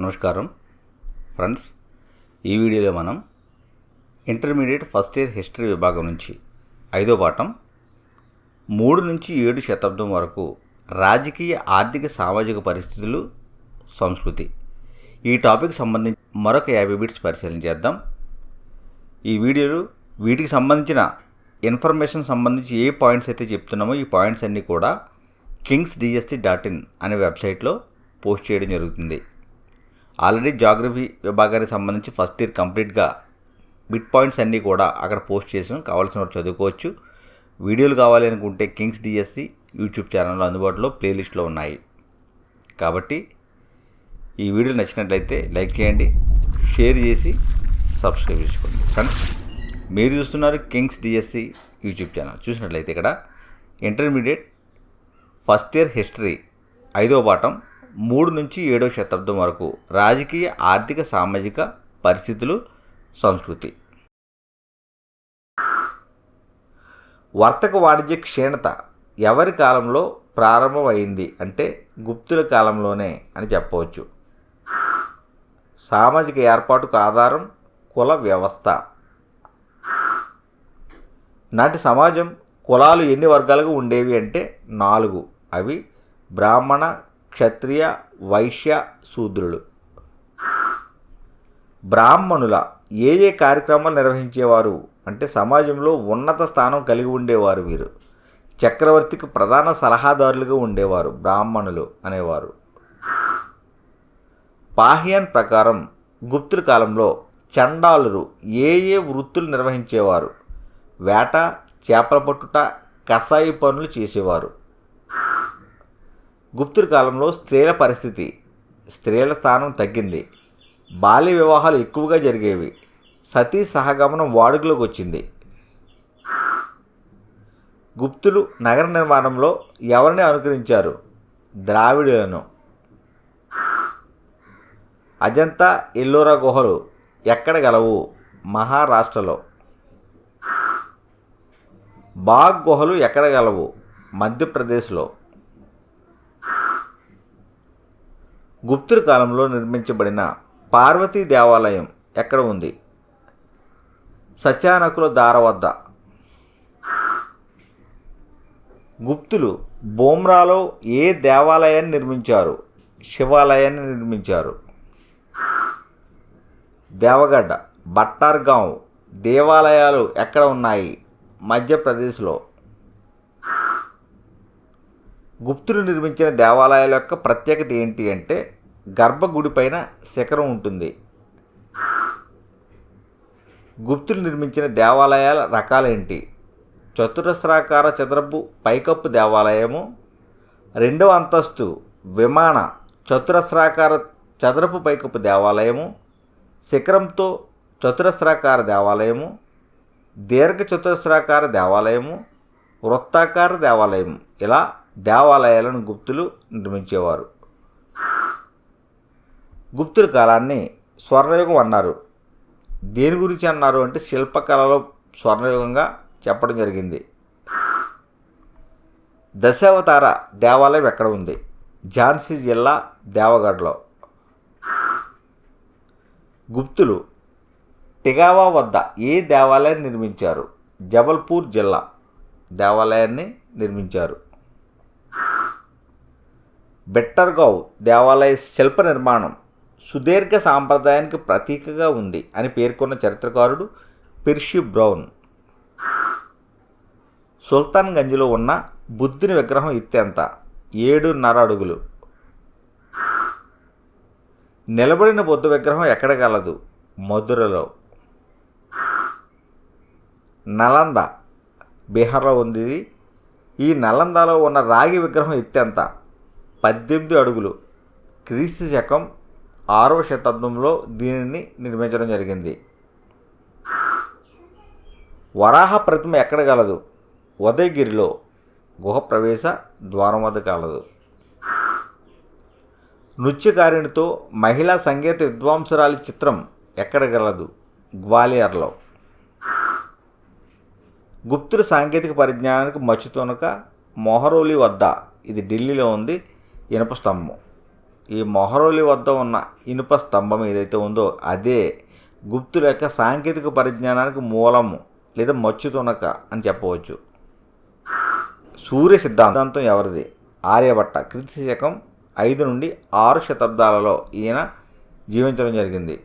నమస్కారం. ఫ్రెండ్స్ ఈ వీడియోలో మనం ఇంటర్మీడియట్ ఫస్ట్ ఇయర్ హిస్టరీ విభాగం నుంచి ఐదో పాఠం మూడు నుంచి ఏడు శతాబ్దం వరకు రాజకీయ ఆర్థిక సామాజిక పరిస్థితులు సంస్కృతి. ఈ టాపిక్ సంబంధించి మరొక యాభై బిట్స్ పరిశీలన చేద్దాం. ఈ వీడియోలు వీటికి సంబంధించిన ఇన్ఫర్మేషన్ సంబంధించి ఏ పాయింట్స్ అయితే చెప్తున్నామో ఈ పాయింట్స్ అన్నీ కూడా కింగ్స్ డిఎస్టీ డాట్ ఇన్ అనే వెబ్సైట్లో పోస్ట్ చేయడం జరుగుతుంది. ఆల్రెడీ జాగ్రఫీ విభాగానికి సంబంధించి ఫస్ట్ ఇయర్ కంప్లీట్గా బిట్ పాయింట్స్ అన్నీ కూడా అక్కడ పోస్ట్ చేసాం. కావాల్సిన వారు చదువుకోవచ్చు. వీడియోలు కావాలి అనుకుంటే కింగ్స్ డిఎస్సి యూట్యూబ్ ఛానల్లో అందుబాటులో ప్లేలిస్ట్లో ఉన్నాయి. కాబట్టి ఈ వీడియో నచ్చినట్లయితే లైక్ చేయండి షేర్ చేసి సబ్స్క్రైబ్ చేసుకోండి. ఫ్రెండ్స్ మీరు చూస్తున్నారు కింగ్స్ డిఎస్సి యూట్యూబ్ ఛానల్. చూసినట్లయితే ఇక్కడ ఇంటర్మీడియట్ ఫస్ట్ ఇయర్ హిస్టరీ ఐదో పాఠం మూడు నుంచి ఏడో శతాబ్దం వరకు రాజకీయ ఆర్థిక సామాజిక పరిస్థితులు సంస్కృతి. వర్తక వాణిజ్య క్షీణత ఎవరి కాలంలో ప్రారంభమైంది అంటే గుప్తుల కాలంలోనే అని చెప్పవచ్చు. సామాజిక ఏర్పాటుకు ఆధారం కుల వ్యవస్థ. నాటి సమాజం కులాలు ఎన్ని వర్గాలుగా ఉండేవి అంటే నాలుగు. అవి బ్రాహ్మణ క్షత్రియ వైశ్య శూద్రులు. బ్రాహ్మణుల ఏ ఏ కార్యక్రమాలు నిర్వహించేవారు? అంటే సమాజంలో ఉన్నత స్థానం కలిగి ఉండేవారు వీరు. చక్రవర్తికి ప్రధాన సలహాదారులుగా ఉండేవారు బ్రాహ్మణులు అనేవారు. పాహియన్ ప్రకారం గుప్తుల కాలంలో చండాలురు ఏ ఏ వృత్తులు నిర్వహించేవారు? వేట చేపల పట్టుట కసాయి పనులు చేసేవారు. గుప్తుల కాలంలో స్త్రీల పరిస్థితి స్త్రీల స్థానం తగ్గింది. బాల్య వివాహాలు ఎక్కువగా జరిగేవి. సతీ సహగమనం వాడుకలోకి వచ్చింది. గుప్తులు నగర నిర్మాణంలో ఎవరిని అనుకరించారు? ద్రావిడులను. అజంతా ఎల్లోరా గుహలు ఎక్కడ గలవు? మహారాష్ట్రలో. బాగ్ గుహలు ఎక్కడ గలవు? మధ్యప్రదేశ్లో. గుప్తుల కాలంలో నిర్మించబడిన పార్వతీ దేవాలయం ఎక్కడ ఉంది? సత్యానకుల దార వద్ద. గుప్తులు బోమ్రాలో ఏ దేవాలయాన్ని నిర్మించారు? శివాలయాన్ని నిర్మించారు. దేవగడ్డ బట్టార్గావ్ దేవాలయాలు ఎక్కడ ఉన్నాయి? మధ్యప్రదేశ్లో. గుప్తులు నిర్మించిన దేవాలయాల యొక్క ప్రత్యేకత ఏంటి అంటే గర్భగుడి పైన శిఖరం ఉంటుంది. గుప్తులు నిర్మించిన దేవాలయాల రకాలేంటి చతురస్రాకార చదరపు పైకప్పు దేవాలయము రెండవ అంతస్తు విమాన చతురస్రాకార చదరపు పైకప్పు దేవాలయము శిఖరంతో చతురస్రాకార దేవాలయము దీర్ఘ చతురస్రాకార దేవాలయము వృత్తాకార దేవాలయం. ఇలా దేవాలయాలను గుప్తులు నిర్మించేవారు. గుప్తుల కాలాన్ని స్వర్ణయుగం అన్నారు. దేని గురించి అన్నారు అంటే శిల్పకళలో స్వర్ణయుగంగా చెప్పడం జరిగింది. దశావతార దేవాలయం ఎక్కడ ఉంది? ఝాన్సీ జిల్లా దేవగఢలో. గుప్తులు టిగావా వద్ద ఏ దేవాలయాన్ని నిర్మించారు? జబల్పూర్ జిల్లా దేవాలయాన్ని నిర్మించారు. బెట్టర్గావ్ దేవాలయ శిల్ప నిర్మాణం సుదీర్ఘ సాంప్రదాయానికి ప్రతీకగా ఉంది అని పేర్కొన్న చరిత్రకారుడు పిర్షి బ్రౌన్. సుల్తాన్ గంజ్లో ఉన్న బుద్ధుని విగ్రహం ఇత్తెంత ఏడున్నర అడుగులు. నిలబడిన బుద్ధ విగ్రహం ఎక్కడ కలదు మధురలో. నలంద. బీహార్లో ఉంది ఇది. ఈ నలందలో ఉన్న రాగి విగ్రహం ఎత్తెంత పద్దెనిమిది అడుగులు క్రీస్తు శకం ఆరవ శతాబ్దంలో దీనిని నిర్మించడం జరిగింది. వరాహ ప్రతిమ ఎక్కడ కలదు? ఉదయగిరిలో. గుహ ప్రవేశ ద్వారం వద్ద కలదు. నృత్యకారిణితో మహిళా సంగీత విద్వాంసురాలి చిత్రం ఎక్కడ కలదు? గ్వాలియర్లో. గుప్తుల సాంకేతిక పరిజ్ఞానానికి మచ్చుతునక మొహరోలి వద్ద. ఇది ఢిల్లీలో ఉంది. ఇనుప స్తంభం. ఈ మొహరోలి వద్ద ఉన్న ఇనుప స్తంభం ఏదైతే ఉందో అదే గుప్తుల యొక్క సాంకేతిక పరిజ్ఞానానికి మూలము లేదా మచ్చు తునక అని చెప్పవచ్చు. సూర్య సిద్ధాంతం ఎవరిది? ఆర్యభట్ట. క్రీస్తు శకం ఐదు నుండి ఆరు శతాబ్దాలలో ఈయన జీవించడం జరిగింది.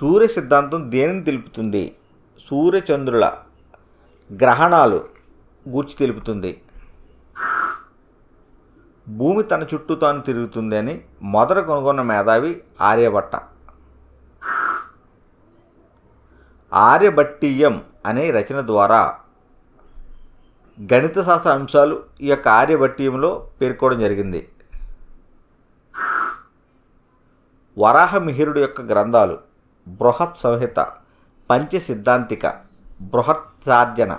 సూర్య సిద్ధాంతం దేనిని తెలుపుతుంది? సూర్యచంద్రుల గ్రహణాలు గూర్చి తెలుపుతుంది. భూమి తన చుట్టూ తాను తిరుగుతుంది అని మొదట కనుగొన్న మేధావి ఆర్యభట్ట. ఆర్యభట్టీయం అనే రచన ద్వారా గణిత శాస్త్ర అంశాలు ఈ యొక్క ఆర్యభట్టీయంలో పేర్కోవడం జరిగింది. వరాహమిహిరుడు యొక్క గ్రంథాలు బృహత్ సంహిత పంచ సిద్ధాంతిక బృహత్ సార్జన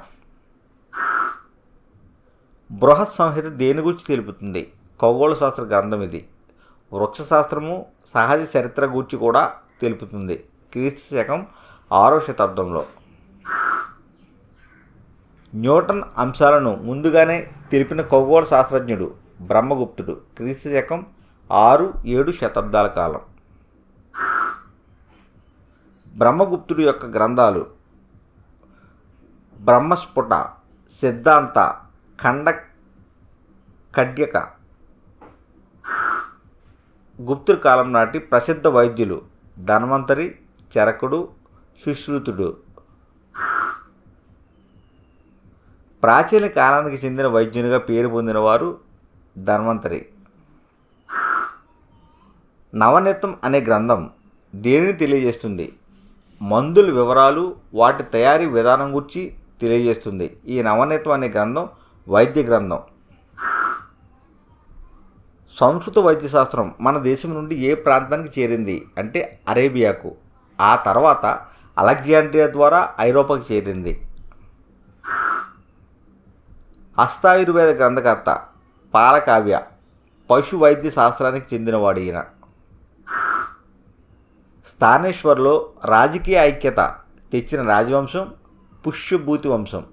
బృహత్ సంహిత దేని గురించి తెలుపుతుంది? ఖగోళశాస్త్ర గ్రంథం ఇది. వృక్షశాస్త్రము సహజ చరిత్ర గూర్చి కూడా తెలుపుతుంది. క్రీస్తు శకం ఆరో శతాబ్దంలో. న్యూటన్ అంశాలను ముందుగానే తెలిపిన ఖగోళ శాస్త్రజ్ఞుడు బ్రహ్మగుప్తుడు క్రీస్తు శకం ఆరు ఏడు శతాబ్దాల కాలం. బ్రహ్మగుప్తుడు యొక్క గ్రంథాలు బ్రహ్మస్ఫుట సిద్ధాంత ఖండ ఖడ్యక గుప్తుడి కాలం నాటి ప్రసిద్ధ వైద్యులు ధన్వంతరి చరకుడు సుశ్రుతుడు. ప్రాచీన కాలానికి చెందిన వైద్యునిగా పేరు పొందినవారు ధన్వంతరి. నవనీతం అనే గ్రంథం దేనిని తెలియజేస్తుంది? మందుల వివరాలు వాటి తయారీ విధానం గురించి తెలియజేస్తుంది. ఈ నవనీతం అనే గ్రంథం వైద్య గ్రంథం. సంస్కృత వైద్యశాస్త్రం మన దేశం నుండి ఏ ప్రాంతానికి చేరింది? అంటే అరేబియాకు. ఆ తర్వాత అలెగ్జాండ్రియా ద్వారా ఐరోపాకు చేరింది. హస్తాయుర్వేద గ్రంథకర్త పాలకావ్య పశు వైద్య శాస్త్రానికి చెందినవాడు ఈయన. స్థానేశ్వర్లో రాజకీయ ఐక్యత తెచ్చిన రాజవంశం పుష్యభూతి వంశం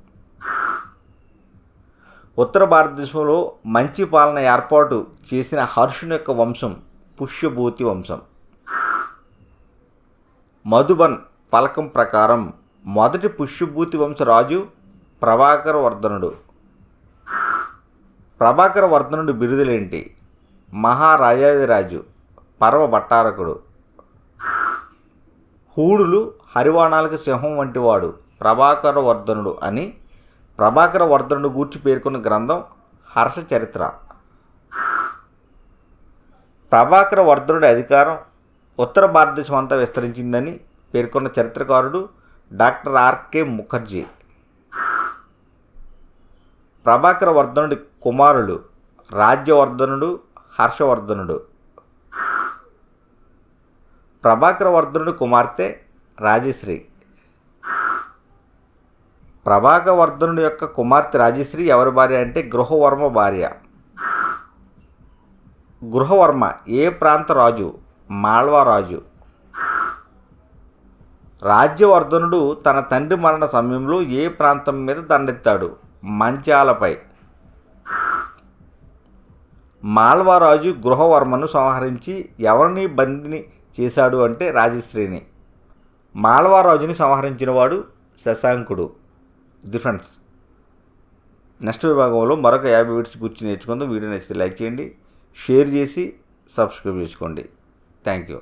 ఉత్తర భారతదేశంలో మంచి పాలన ఏర్పాటు చేసిన హర్షుని యొక్క వంశం పుష్యభూతి వంశం. మధుబన్ పలకం ప్రకారం మొదటి పుష్యభూతి వంశ రాజు ప్రభాకర వర్ధనుడు. ప్రభాకర వర్ధనుడు బిరుదులేంటి? మహారాజాదిరాజు పర్వ భట్టారకుడు. హూడులు హరివాణాలకు సింహం వంటివాడు ప్రభాకర వర్ధనుడు అని ప్రభాకర వర్ధనుడు గూర్చి పేర్కొన్న గ్రంథం హర్ష చరిత్ర. ప్రభాకర వర్ధనుడి అధికారం ఉత్తర భారతదేశం అంతా విస్తరించిందని పేర్కొన్న చరిత్రకారుడు doctor R K Mukherjee. Prabhakara వర్ధనుడి కుమారుడు రాజ్యవర్ధనుడు హర్షవర్ధనుడు ప్రభాకర వర్ధనుడి కుమార్తె రాజశ్రీ. ప్రభాకవర్ధనుడు యొక్క కుమార్తె రాజశ్రీ ఎవరి భార్య అంటే గృహవర్మ భార్య. గృహవర్మ ఏ ప్రాంత రాజు? మాళ్వా రాజు. రాజ్యవర్ధనుడు తన తండ్రి మరణ సమయంలో ఏ ప్రాంతం మీద దండెత్తాడు? మంచాలపై. మాల్వారాజు గృహవర్మను సంహరించి ఎవరిని బందిని చేశాడు అంటే రాజశ్రీని. మాల్వారాజుని సంహరించినవాడు శశాంకుడు. డిఫెన్స్ నెక్స్ట్ విభాగంలో మరొక యాభై వీడియోస్ గురించి నేర్చుకుందాం. వీడియో నచ్చితే లైక్ చేయండి షేర్ చేసి సబ్స్క్రైబ్ చేసుకోండి. Thank you